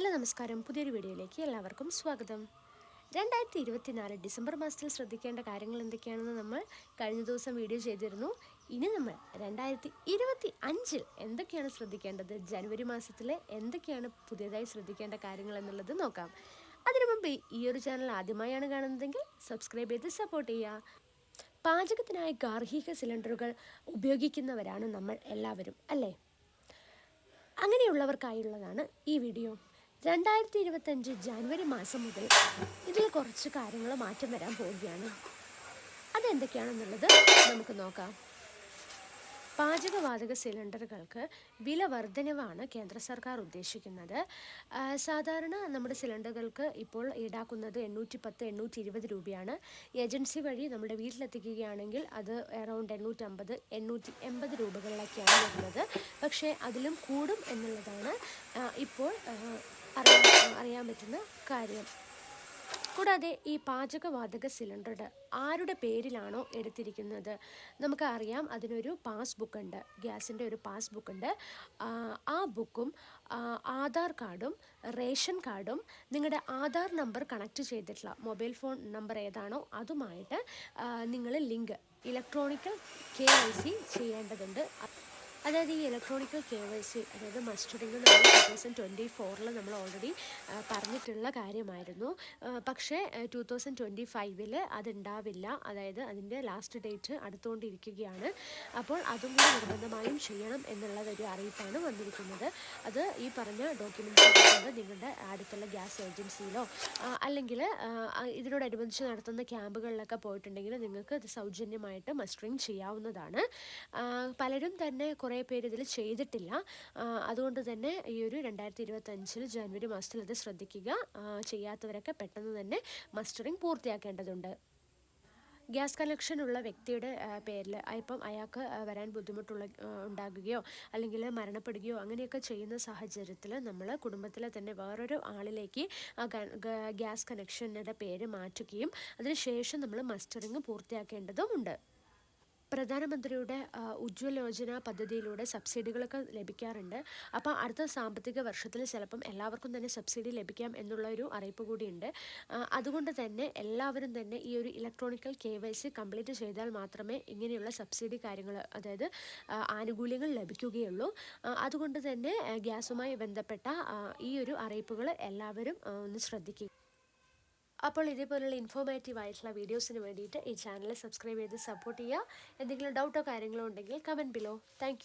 Hello നമസ്കാരം. പുതിയൊരു വീഡിയോയിലേക്ക് എല്ലാവർക്കും സ്വാഗതം. രണ്ടായിരത്തി ഇരുപത്തിനാല് ഡിസംബർ മാസത്തിൽ ശ്രദ്ധിക്കേണ്ട കാര്യങ്ങൾ എന്തൊക്കെയാണെന്ന് നമ്മൾ കഴിഞ്ഞ ദിവസം വീഡിയോ ചെയ്തിരുന്നു. ഇനി നമ്മൾ രണ്ടായിരത്തി ഇരുപത്തി അഞ്ചിൽ എന്തൊക്കെയാണ് ശ്രദ്ധിക്കേണ്ടത്? ജനുവരി മാസത്തിൽ എന്തൊക്കെയാണ് പുതിയതായി ശ്രദ്ധിക്കേണ്ട കാര്യങ്ങൾ എന്നുള്ളത് നോക്കാം. അതിനു മുമ്പ് ഈ ഒരു ചാനൽ ആദ്യമായാണ് കാണുന്നതെങ്കിൽ സബ്സ്ക്രൈബ് ചെയ്ത് സപ്പോർട്ട് ചെയ്യുക. പാചകത്തിനായി ഗാർഹിക സിലിണ്ടറുകൾ ഉപയോഗിക്കുന്നവരാണ് നമ്മൾ എല്ലാവരും അല്ലേ? അങ്ങനെയുള്ളവർക്കായുള്ളതാണ് ഈ വീഡിയോ. രണ്ടായിരത്തി ഇരുപത്തഞ്ച് ജാനുവരി മാസം മുതൽ ഇതിൽ കുറച്ച് കാര്യങ്ങൾ മാറ്റം വരാൻ പോവുകയാണ്. അതെന്തൊക്കെയാണെന്നുള്ളത് നമുക്ക് നോക്കാം. പാചകവാതക സിലിണ്ടറുകൾക്ക് വില വർധനവാണ് കേന്ദ്ര സർക്കാർ ഉദ്ദേശിക്കുന്നത്. സാധാരണ നമ്മുടെ സിലിണ്ടറുകൾക്ക് ഇപ്പോൾ ഈടാക്കുന്നത് എണ്ണൂറ്റി പത്ത് എണ്ണൂറ്റി ഇരുപത് രൂപയാണ്. ഏജൻസി വഴി നമ്മുടെ വീട്ടിലെത്തിക്കുകയാണെങ്കിൽ അത് അറൗണ്ട് എണ്ണൂറ്റമ്പത് എണ്ണൂറ്റി എൺപത് രൂപകളിലൊക്കെയാണ് വരുന്നത്. പക്ഷേ അതിലും കൂടും എന്നുള്ളതാണ് ഇപ്പോൾ അറിയാൻ പറ്റുന്ന കാര്യം. കൂടാതെ ഈ പാചകവാതക സിലിണ്ടർ ആരുടെ പേരിലാണോ എടുത്തിരിക്കുന്നത്? നമുക്കറിയാം അതിനൊരു പാസ്ബുക്ക് ഉണ്ട് ഗ്യാസിന്റെ ഒരു പാസ്ബുക്ക് ഉണ്ട്. ആ, ആ ബുക്കും ആധാർ കാർഡും റേഷൻ കാർഡും നിങ്ങളുടെ ആധാർ നമ്പർ കണക്ട് ചെയ്തിട്ടുള്ള മൊബൈൽ ഫോൺ നമ്പർ ഏതാണോ അതുമായിട്ട് നിങ്ങൾ link electronical K I C ചെയ്യേണ്ടതുണ്ട്. അതായത് ഈ ഇലക്ട്രോണിക്കൽ കെ വൈ സി അതായത് മസ്റ്ററിങ് നമ്മൾ ടു തൗസൻഡ് ട്വന്റി ഫോറിൽ നമ്മൾ ഓൾറെഡി പറഞ്ഞിട്ടുള്ള കാര്യമായിരുന്നു. പക്ഷേ ടു തൗസൻഡ് ട്വന്റി ഫൈവിൽ അതുണ്ടാവില്ല. അതായത് അതിന്റെ ലാസ്റ്റ് ഡേറ്റ് അടുത്തുകൊണ്ടിരിക്കുകയാണ്. അപ്പോൾ അതും കൂടി നിർബന്ധമായും ചെയ്യണം എന്നുള്ളതൊരു അറിയിപ്പാണ് വന്നിരിക്കുന്നത്. അത് ഈ പറഞ്ഞ ഡോക്യുമെന്റ്സ് കൊണ്ട് നിങ്ങളുടെ അടുത്തുള്ള ഗ്യാസ് ഏജൻസിയിലോ അല്ലെങ്കിൽ ഇതിനോടനുബന്ധിച്ച് നടത്തുന്ന ക്യാമ്പുകളിലൊക്കെ പോയിട്ടുണ്ടെങ്കിൽ നിങ്ങൾക്ക് ഇത് സൗജന്യമായിട്ട് മസ്റ്ററിങ് ചെയ്യാവുന്നതാണ്. പലരും തന്നെ കുറേ പേര് ഇതിൽ ചെയ്തിട്ടില്ല. അതുകൊണ്ട് തന്നെ ഈ ഒരു രണ്ടായിരത്തി ഇരുപത്തഞ്ചിൽ ജനുവരി മാസത്തിൽ ഇത് ശ്രദ്ധിക്കുക. ചെയ്യാത്തവരൊക്കെ പെട്ടെന്ന് തന്നെ മസ്റ്ററിങ് പൂർത്തിയാക്കേണ്ടതുണ്ട്. ഗ്യാസ് കണക്ഷൻ ഉള്ള വ്യക്തിയുടെ പേരിൽ ഇപ്പം അയാൾക്ക് വരാൻ ബുദ്ധിമുട്ടുള്ള ഉണ്ടാകുകയോ അല്ലെങ്കിൽ മരണപ്പെടുകയോ അങ്ങനെയൊക്കെ ചെയ്യുന്ന സാഹചര്യത്തിൽ നമ്മൾ കുടുംബത്തിലെ തന്നെ വേറൊരു ആളിലേക്ക് ഗ്യാസ് കണക്ഷനുടെ പേര് മാറ്റുകയും അതിനുശേഷം നമ്മൾ മസ്റ്ററിങ് പൂർത്തിയാക്കേണ്ടതുമുണ്ട് പ്രധാനമന്ത്രിയുടെ ഉജ്ജ്വല യോജന പദ്ധതിയിലൂടെ സബ്സിഡികളൊക്കെ ലഭിക്കാറുണ്ട്. അപ്പോൾ അടുത്ത സാമ്പത്തിക വർഷത്തിൽ ചിലപ്പം എല്ലാവർക്കും തന്നെ സബ്സിഡി ലഭിക്കാം എന്നുള്ള ഒരു അറിയിപ്പ് കൂടിയുണ്ട്. അതുകൊണ്ട് തന്നെ എല്ലാവരും തന്നെ ഈ ഒരു electronical K Y C complete ചെയ്താൽ മാത്രമേ ഇങ്ങനെയുള്ള സബ്സിഡി കാര്യങ്ങൾ അതായത് ആനുകൂല്യങ്ങൾ ലഭിക്കുകയുള്ളൂ. അതുകൊണ്ട് തന്നെ ഗ്യാസുമായി ബന്ധപ്പെട്ട ഈ ഒരു അറിയിപ്പുകൾ എല്ലാവരും ഒന്ന് ശ്രദ്ധിക്കുക. അപ്പോൾ ഇതേപോലുള്ള ഇൻഫോർമേറ്റീവ് ആയിട്ടുള്ള വീഡിയോസിന് വേണ്ടിയിട്ട് ഈ ചാനൽ സബ്സ്ക്രൈബ് ചെയ്ത് സപ്പോർട്ട് ചെയ്യുക. എന്തെങ്കിലും ഡൗട്ടോ കാര്യങ്ങളോ ഉണ്ടെങ്കിൽ കമന്റ് ബിലോ താങ്ക്